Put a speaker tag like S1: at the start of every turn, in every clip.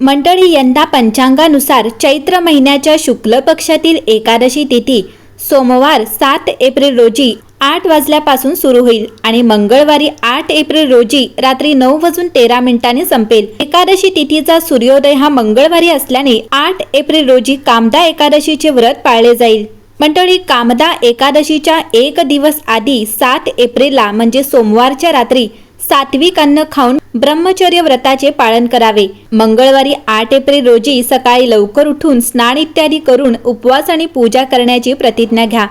S1: मंडळी यंदा पंचांगानुसार चैत्र महिन्याच्या शुक्ल पक्षातील एकादशी तिथी सोमवार सात एप्रिल रोजी आठ वाजल्यापासून सुरू होईल आणि मंगळवारी आठ एप्रिल रोजी रात्री नऊ वाजून तेरा मिनिटांनी संपेल. एकादशी तिथीचा सूर्योदय हा मंगळवारी असल्याने आठ एप्रिल रोजी कामदा एकादशीचे व्रत पाळले जाईल. मंडळी कामदा एकादशीच्या एक दिवस आधी सात एप्रिलला म्हणजे सोमवारच्या रात्री सात्विक अन्न खाऊन ब्रह्मचर्य व्रताचे पालन करावे. मंगळवारी आठ एप्रिल रोजी सकाळी लवकर उठून स्नान इत्यादी करून उपवास आणि पूजा करण्याची प्रतिज्ञा घ्या.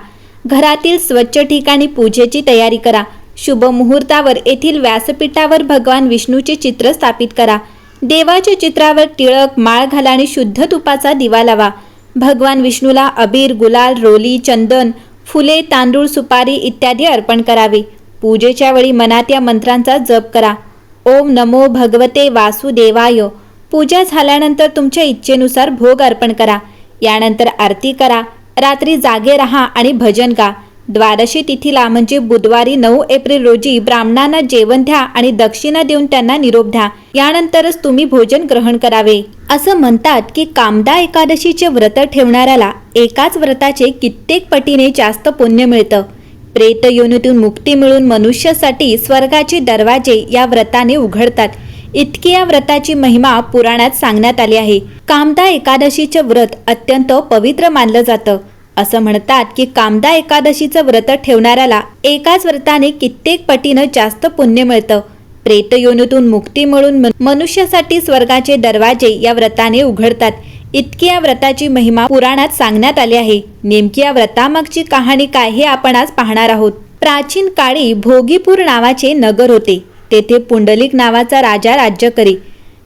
S1: घरातील स्वच्छ ठिकाणी पूजेची तयारी करा. शुभ मुहूर्तावर येथील व्यासपीठावर भगवान विष्णूचे चित्र स्थापित करा. देवाच्या चित्रावर टिळक माळ घाला आणि शुद्ध तुपाचा दिवा लावा. भगवान विष्णूला अबीर गुलाल रोली चंदन फुले तांदूळ सुपारी इत्यादी अर्पण करावे. पूजेच्या वेळी मनात या मंत्रांचा जप करा. ओम नमो भगवते वासुदेवाय. पूजा झाल्यानंतर तुमच्या इच्छेनुसार भोग अर्पण करा. यानंतर आरती करा. रात्री जागे राहा आणि भजन गा. द्वादशी तिथीला म्हणजे बुधवारी नऊ एप्रिल रोजी ब्राह्मणांना जेवण द्या आणि दक्षिणा देऊन त्यांना निरोप द्या. यानंतरच तुम्ही भोजन ग्रहण करावे. असं म्हणतात की कामदा एकादशीचे व्रत ठेवणाऱ्याला एकाच व्रताचे कित्येक पटीने जास्त पुण्य मिळतं. प्रेत योनीतून मुक्ती मिळून मनुष्यासाठी स्वर्गाचे दरवाजे या व्रताने उघडतात. इतकी या व्रताची महिमा पुराणात सांगण्यात आली आहे. कामदा एकादशीचे व्रत अत्यंत पवित्र मानलं जातं. असं म्हणतात की कामदा एकादशीचं व्रत ठेवणाऱ्याला एकाच व्रताने कित्येक पटीनं जास्त पुण्य मिळतं. प्रेतयोनीतून मुक्ती मिळून मन- मनुष्यासाठी स्वर्गाचे दरवाजे या व्रताने उघडतात. इतकी या व्रताची महिमा पुराणात सांगण्यात आली आहे. नेमकी या व्रतामागची कहाणी काय हे आपण आज पाहणार आहोत. प्राचीन काळी भोगीपूर नावाचे नगर होते. तेथे पुंडलिक नावाचा राजा राज्य करी.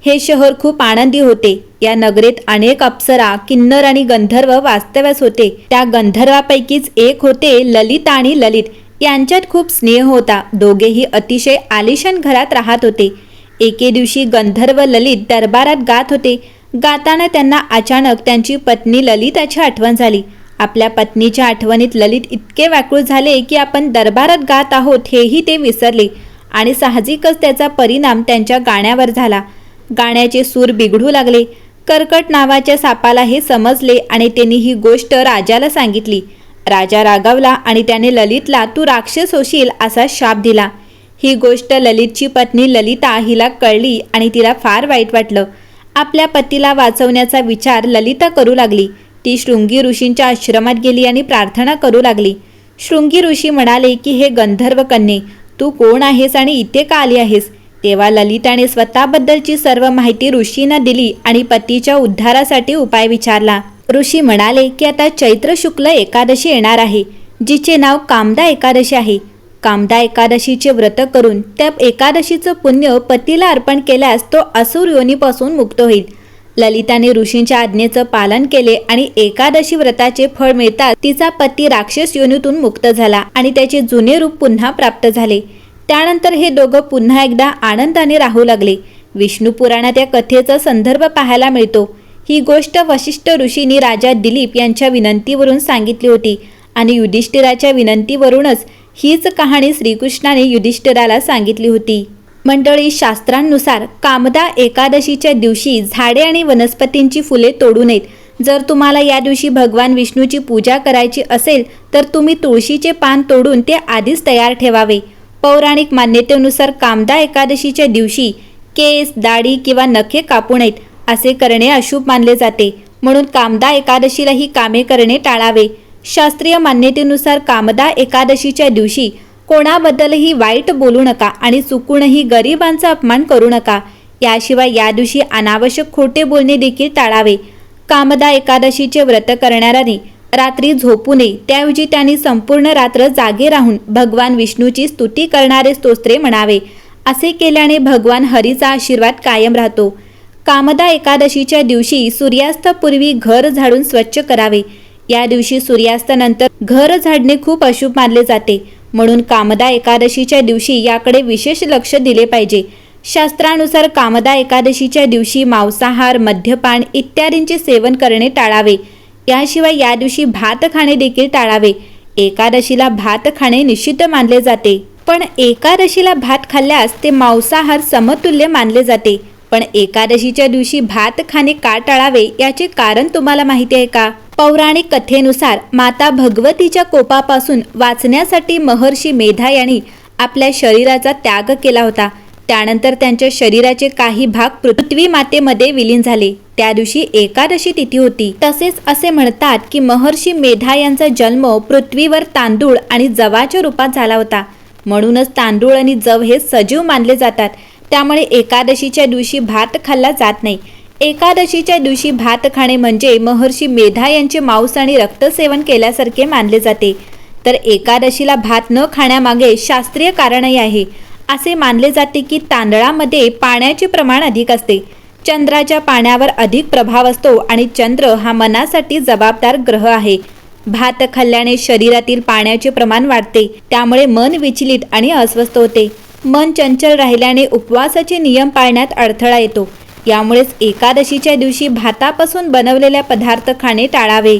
S1: हे शहर खूप आनंदी होते. या नगरीत अनेक अप्सरा किन्नर आणि गंधर्व वास्तव्यास होते. त्या गंधर्वापैकीच एक होते ललित आणि ललित. यांच्यात खूप स्नेह होता. दोघेही अतिशय आलिशान घरात राहत होते. एके दिवशी गंधर्व ललित दरबारात गात होते. गाताना त्यांना अचानक त्यांची पत्नी ललिताची आठवण झाली. आपल्या पत्नीच्या आठवणीत ललित इतके व्याकुळ झाले की आपण दरबारात गात आहोत हेही ते विसरले आणि साहजिकच त्याचा परिणाम त्यांच्या गाण्यावर झाला. गाण्याचे सूर बिघडू लागले. कर्कट नावाच्या सापाला हे समजले आणि त्यांनी ही गोष्ट राजाला सांगितली. राजा रागावला आणि त्याने ललितला तू राक्षस होशील असा शाप दिला. ही गोष्ट ललितची पत्नी ललिता हिला कळली आणि तिला फार वाईट वाटलं. आपल्या पतीला वाचवण्याचा विचार ललिता करू लागली. ती शृंगी ऋषींच्या आश्रमात गेली आणि प्रार्थना करू लागली. शृंगी ऋषी म्हणाले की हे गंधर्व कन्ये तू कोण आहेस आणि इथे का आली आहेस? तेव्हा ललिताने स्वतःबद्दलची सर्व माहिती ऋषींना दिली आणि पतीच्या उद्धारासाठी उपाय विचारला. ऋषी म्हणाले की आता चैत्र शुक्ल एकादशी येणार आहे जिचे नाव कामदा एकादशी आहे. कामदा एकादशीचे व्रत करून त्या एकादशीचं पुण्य पतीला अर्पण केल्यास तो असुर योनीपासून मुक्त होईल. ललिताने ऋषींच्या आज्ञेचं पालन केले आणि एकादशी व्रताचे फळ मिळताच तिचा पती राक्षस योनीतून मुक्त झाला आणि त्याचे जुने रूप पुन्हा प्राप्त झाले. त्यानंतर हे दोघं पुन्हा एकदा आनंदाने राहू लागले. विष्णू पुराणात या कथेचा संदर्भ पाहायला मिळतो. ही गोष्ट वशिष्ठ ऋषींनी राजा दिलीप यांच्या विनंतीवरून सांगितली होती आणि युधिष्ठिराच्या विनंतीवरूनच हीच कहाणी श्रीकृष्णाने युधिष्ठिराला सांगितली होती. मंडळी शास्त्रांनुसार कामदा एकादशीच्या दिवशी झाडे आणि वनस्पतींची फुले तोडू नयेत. जर तुम्हाला या दिवशी भगवान विष्णूची पूजा करायची असेल तर तुम्ही तुळशीचे पान तोडून ते आधीच तयार ठेवावे. पौराणिक मान्यतेनुसार कामदा एकादशीच्या दिवशी केस दाढी किंवा नखे कापू नयेत असे करणे अशुभ मानले जाते. म्हणून कामदा एकादशीला ही कामे करणे टाळावे. शास्त्रीय मान्यतेनुसार कामदा एकादशीच्या दिवशी कोणाबद्दलही वाईट बोलू नका आणि चुकूनही गरिबांचा अपमान करू नका. याशिवाय या दिवशी अनावश्यक खोटे बोलणे देखील टाळावे. कामदा एकादशीचे व्रत करणाऱ्याने रात्री झोपू नये. त्याऐवजी त्यांनी संपूर्ण रात्र जागे राहून भगवान विष्णूची स्तुती करणारे स्तोत्रे म्हणावे. असे केल्याने भगवान हरीचा आशीर्वाद कायम राहतो. कामदा एकादशीच्या दिवशी सूर्यास्तापूर्वी घर झाडून स्वच्छ करावे. या दिवशी सूर्यास्तानंतर घर झाडणे खूप अशुभ मानले जाते. म्हणून कामदा एकादशीच्या दिवशी याकडे विशेष लक्ष दिले पाहिजे. शास्त्रानुसार कामदा एकादशीच्या दिवशी मांसाहार मद्यपान इत्यादींचे सेवन करणे टाळावे. याशिवाय या दिवशी भात खाणे देखील टाळावे. एकादशीला भात खाणे निश्चित मानले जाते. पण एकादशीला भात खाल्ल्यास ते मांसाहार समतुल्य मानले जाते. पण एकादशीच्या दिवशी भात खाणे का टाळावे याचे कारण तुम्हाला माहिती आहे का? पौराणिक कथेनुसार माता भगवतीच्या कोपापासून वाचण्यासाठी महर्षी मेधा यांनी आपल्या शरीराचा त्याग केला होता. त्यानंतर त्यांच्या शरीराचे काही भाग पृथ्वी मातेमध्ये विलीन झाले. त्या दिवशी एकादशी तिथी होती. तसेच असे म्हणतात की महर्षी मेधा यांचा जन्म पृथ्वीवर तांदूळ आणि जवाच्या रूपात झाला होता. म्हणूनच तांदूळ आणि जव हे सजीव मानले जातात. त्यामुळे एकादशीच्या दिवशी भात खाल्ला जात नाही. एकादशीच्या दिवशी भात खाणे म्हणजे महर्षी मेधा यांचे मांस आणि रक्तसेवन केल्यासारखे मानले जाते. तर एकादशीला भात न खाण्यामागे शास्त्रीय कारणही आहे. असे मानले जाते की तांदळामध्ये पाण्याचे प्रमाण अधिक असते. चंद्राच्या पाण्यावर अधिक प्रभाव असतो आणि चंद्र हा मनासाठी जबाबदार ग्रह आहे. भात खाल्ल्याने शरीरातील पाण्याचे प्रमाण वाढते. त्यामुळे मन विचलित आणि अस्वस्थ होते. मन चंचल राहिल्याने उपवासाचे नियम पाळण्यात अडथळा येतो. यामुळेच एकादशीच्या दिवशी भातापासून बनवलेल्या पदार्थ खाणे टाळावे.